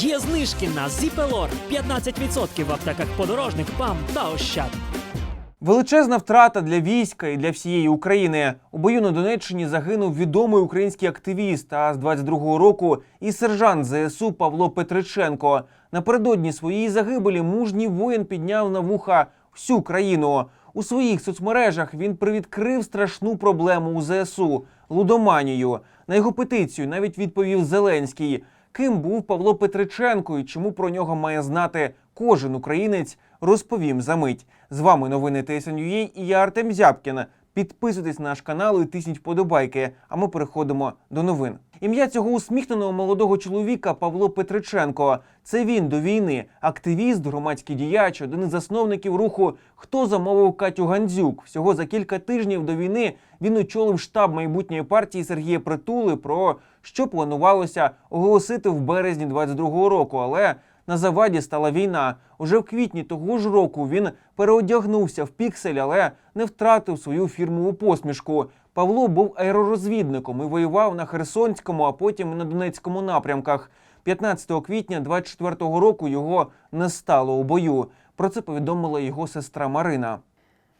Є знижки на Зіпелор 15% в аптеках подорожник, ПАМ та Ощад. Величезна втрата для війська і для всієї України. У бою на Донеччині загинув відомий український активіст, а з 22-го року і сержант ЗСУ Павло Петриченко. Напередодні своєї загибелі мужній воїн підняв на вуха всю країну. У своїх соцмережах він привідкрив страшну проблему у ЗСУ лудоманію. На його петицію навіть відповів Зеленський. Ким був Павло Петриченко і чому про нього має знати кожен українець, розповім за мить. З вами новини ТСНЮА і я Артем Зябкін. Підписуйтесь на наш канал і тисніть вподобайки. А ми переходимо до новин. Ім'я цього усміхненого молодого чоловіка Павло Петриченко. Це він до війни, активіст, громадський діяч, один із засновників руху Хто замовив Катю Гандзюк. Всього за кілька тижнів до війни він очолив штаб майбутньої партії Сергія Притули, про що планувалося оголосити в березні 22-го року. Але на заваді стала війна. Уже в квітні того ж року він переодягнувся в піксель, але не втратив свою фірмову посмішку. Павло був аеророзвідником і воював на Херсонському, а потім на Донецькому напрямках. 15 квітня 24-го року його не стало у бою. Про це повідомила його сестра Марина.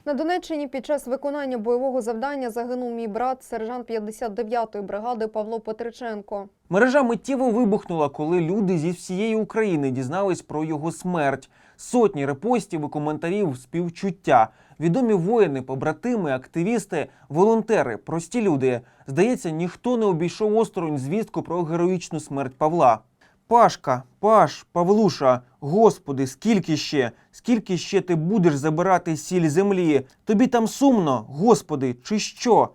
На Донеччині під час виконання бойового завдання загинув мій брат, сержант 59-ї бригади Павло Петриченко. Мережа миттєво вибухнула, коли люди зі всієї України дізнались про його смерть. Сотні репостів і коментарів співчуття. Відомі воїни, побратими, активісти, волонтери, прості люди. Здається, ніхто не обійшов осторонь звістку про героїчну смерть Павла. Пашка, Паш, Павлуша, Господи, скільки ще, скільки ще ти будеш забирати сіль землі? Тобі там сумно, Господи, чи що?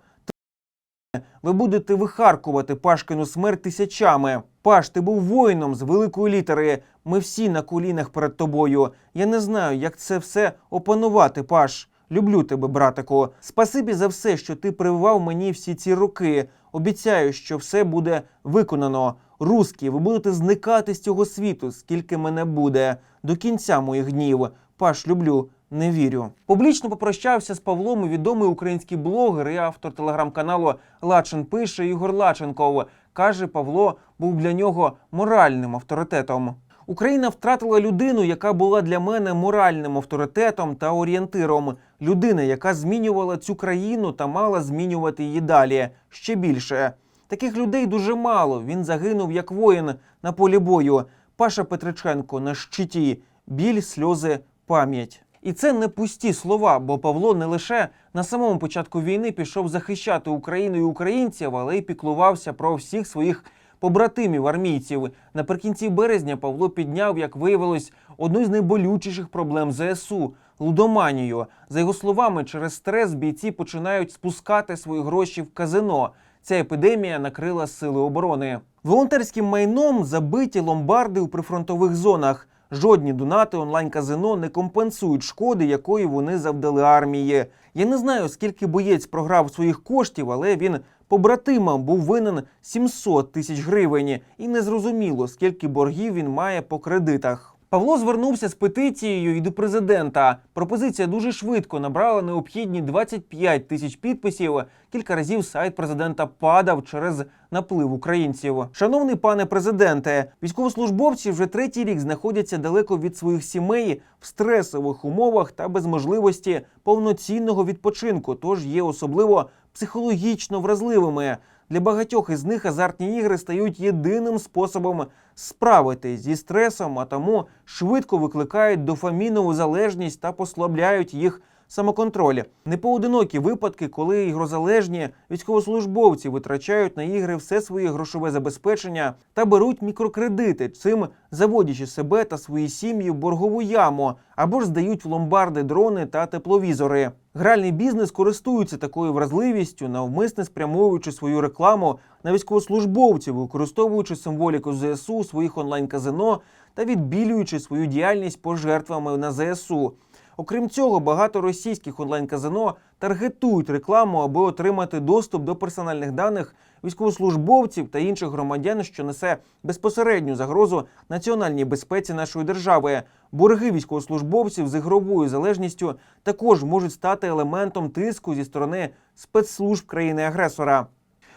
Ви будете вихаркувати Пашкину смерть тисячами. Паш, ти був воїном з великої літери. Ми всі на колінах перед тобою. Я не знаю, як це все опанувати, Паш. Люблю тебе, братику. Спасибі за все, що ти прививав мені всі ці роки. Обіцяю, що все буде виконано. Русські, ви будете зникати з цього світу, скільки мене буде, до кінця моїх днів. Паш, люблю, не вірю. Публічно попрощався з Павлом і відомий український блогер і автор телеграм-каналу Лачин пише Ігор Лаченков. Каже, Павло був для нього моральним авторитетом. Україна втратила людину, яка була для мене моральним авторитетом та орієнтиром. Людина, яка змінювала цю країну та мала змінювати її далі ще більше. Таких людей дуже мало. Він загинув як воїн на полі бою. Паша Петриченко на щиті. Біль, сльози, пам'ять. І це не пусті слова, бо Павло не лише на самому початку війни пішов захищати Україну і українців, але й піклувався про всіх своїх побратимів армійців. Наприкінці березня Павло підняв, як виявилось, одну з найболючіших проблем ЗСУ лудоманію. За його словами, через стрес бійці починають спускати свої гроші в казино. Ця епідемія накрила сили оборони. Волонтерським майном забиті ломбарди у прифронтових зонах. Жодні донати онлайн-казино не компенсують шкоди, якої вони завдали армії. Я не знаю, скільки боєць програв своїх коштів, але він побратимам був винен 700 тисяч гривень, і незрозуміло, скільки боргів він має по кредитах. Павло звернувся з петицією і до президента. Пропозиція дуже швидко набрала необхідні 25 тисяч підписів. Кілька разів сайт президента падав через наплив українців. Шановний пане президенте, військовослужбовці вже третій рік знаходяться далеко від своїх сімей в стресових умовах та без можливості повноцінного відпочинку, тож є особливо психологічно вразливими. Для багатьох із них азартні ігри стають єдиним способом справитись зі стресом, а тому швидко викликають дофамінову залежність та послабляють їх самоконтроль. Непоодинокі випадки, коли ігрозалежні військовослужбовці витрачають на ігри все своє грошове забезпечення та беруть мікрокредити, цим заводячи себе та свої сім'ї в боргову яму або ж здають в ломбарди дрони та тепловізори. Гральний бізнес користується такою вразливістю, навмисне спрямовуючи свою рекламу на військовослужбовців, використовуючи символіку ЗСУ своїх онлайн-казино та відбілюючи свою діяльність пожертвами на ЗСУ. Окрім цього, багато російських онлайн-казино таргетують рекламу, аби отримати доступ до персональних даних військовослужбовців та інших громадян, що несе безпосередню загрозу національній безпеці нашої держави. Борги військовослужбовців з ігровою залежністю також можуть стати елементом тиску зі сторони спецслужб країни-агресора.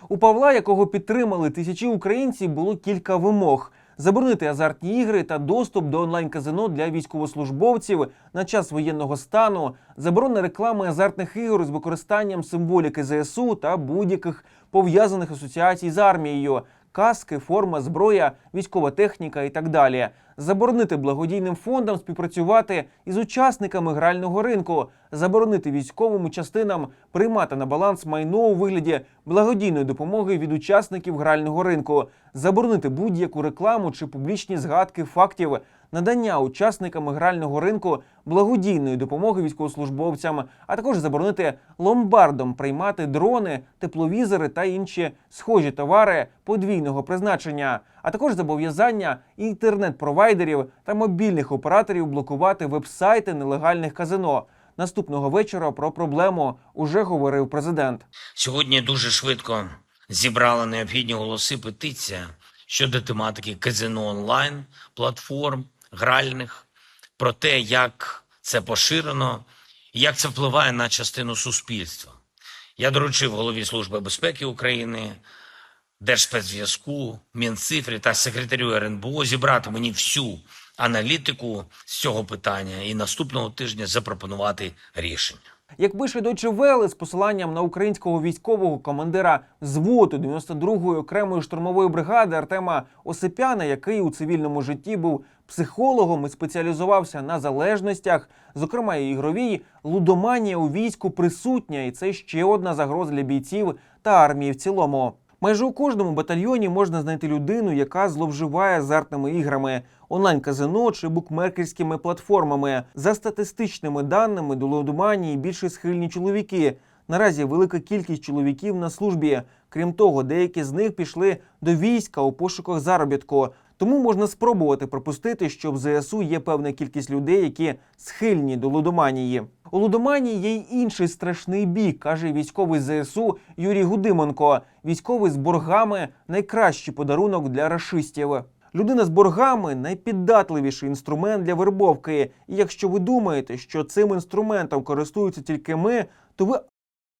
У Павла, якого підтримали тисячі українців, було кілька вимог. Заборонити азартні ігри та доступ до онлайн-казино для військовослужбовців на час воєнного стану, заборона реклами азартних ігор з використанням символіки ЗСУ та будь-яких пов'язаних асоціацій з армією, каски, форма, зброя, військова техніка і так далі. Заборонити благодійним фондам співпрацювати із учасниками грального ринку, заборонити військовим частинам приймати на баланс майно у вигляді благодійної допомоги від учасників грального ринку, заборонити будь-яку рекламу чи публічні згадки фактів надання учасниками грального ринку благодійної допомоги військовослужбовцям, а також заборонити ломбардом приймати дрони, тепловізори та інші схожі товари подвійного призначення, а також зобов'язання інтернет-провайдерів та мобільних операторів блокувати веб-сайти нелегальних казино. Наступного вечора про проблему уже говорив президент. Сьогодні дуже швидко зібрала необхідні голоси петиція щодо тематики казино онлайн, платформ, гральних, про те, як це поширено і як це впливає на частину суспільства. Я доручив голові Служби безпеки України, Держспецзв'язку, Мінцифрі та секретарю РНБО зібрати мені всю аналітику з цього питання і наступного тижня запропонувати рішення. Як пише Deutsche Welle з посиланням на українського військового командира взводу 92-ї окремої штурмової бригади Артема Осипяна, який у цивільному житті був психологом і спеціалізувався на залежностях, зокрема і ігровій, лудоманія у війську присутня, і це ще одна загроза для бійців та армії в цілому. Майже у кожному батальйоні можна знайти людину, яка зловживає азартними іграми, онлайн-казино чи букмекерськими платформами. За статистичними даними до лодоманії більше схильні чоловіки. Наразі велика кількість чоловіків на службі. Крім того, деякі з них пішли до війська у пошуках заробітку. Тому можна спробувати припустити, що в ЗСУ є певна кількість людей, які схильні до лудоманії. У лудоманії є й інший страшний бік, каже військовий ЗСУ Юрій Гудименко. Військовий з боргами найкращий подарунок для рашистів. Людина з боргами найпіддатливіший інструмент для вербовки. І якщо ви думаєте, що цим інструментом користуються тільки ми, то ви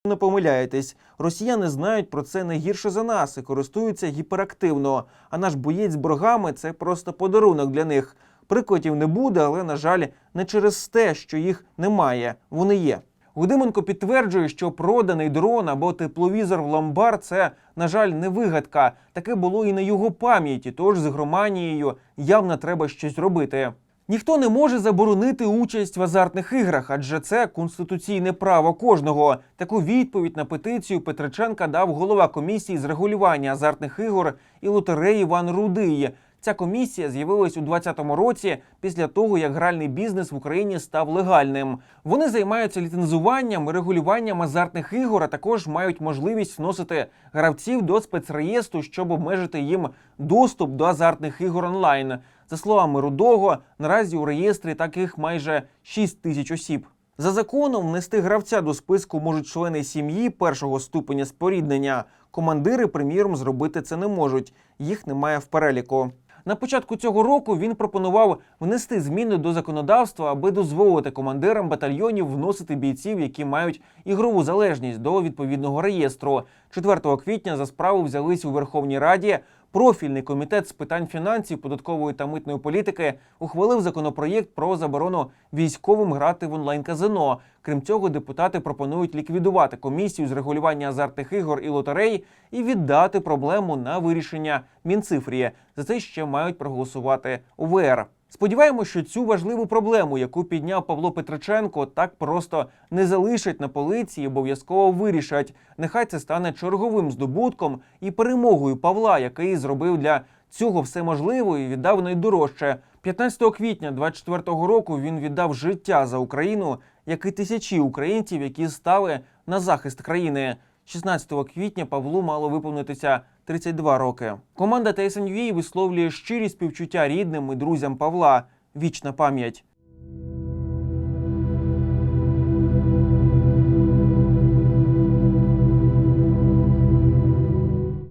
не помиляєтесь. Росіяни знають про це не гірше за нас і користуються гіперактивно. А наш боєць з боргами це просто подарунок для них. Прикладів не буде, але на жаль, не через те, що їх немає. Вони є. Гудименко підтверджує, що проданий дрон або тепловізор в ломбард – це, на жаль, не вигадка. Таке було і на його пам'яті. Тож з громанією явно треба щось робити. Ніхто не може заборонити участь в азартних іграх, адже це конституційне право кожного. Таку відповідь на петицію Петриченка дав голова комісії з регулювання азартних ігор і лотереї Іван Рудий. Ця комісія з'явилась у 2020 році після того, як гральний бізнес в Україні став легальним. Вони займаються ліцензуванням і регулюванням азартних ігор, а також мають можливість вносити гравців до спецреєстру, щоб обмежити їм доступ до азартних ігор онлайн. За словами Рудого, наразі у реєстрі таких майже 6 тисяч осіб. За законом внести гравця до списку можуть члени сім'ї першого ступеня споріднення. Командири, приміром, зробити це не можуть. Їх немає в переліку. На початку цього року він пропонував внести зміни до законодавства, аби дозволити командирам батальйонів вносити бійців, які мають ігрову залежність до відповідного реєстру. 4 квітня за справу взялись у Верховній Раді. Профільний комітет з питань фінансів, податкової та митної політики ухвалив законопроєкт про заборону військовим грати в онлайн-казино. Крім цього, депутати пропонують ліквідувати комісію з регулювання азартних ігор і лотерей і віддати проблему на вирішення Мінцифрі. За це ще мають проголосувати УВР. Сподіваємося, що цю важливу проблему, яку підняв Павло Петриченко, так просто не залишать на полиці і обов'язково вирішать. Нехай це стане черговим здобутком і перемогою Павла, який зробив для цього все можливе і віддав найдорожче. 15 квітня 24-го року він віддав життя за Україну, як і тисячі українців, які стали на захист країни. 16 квітня Павлу мало виповнитися 32 роки. Команда TSNUA висловлює щирі співчуття рідним і друзям Павла. Вічна пам'ять.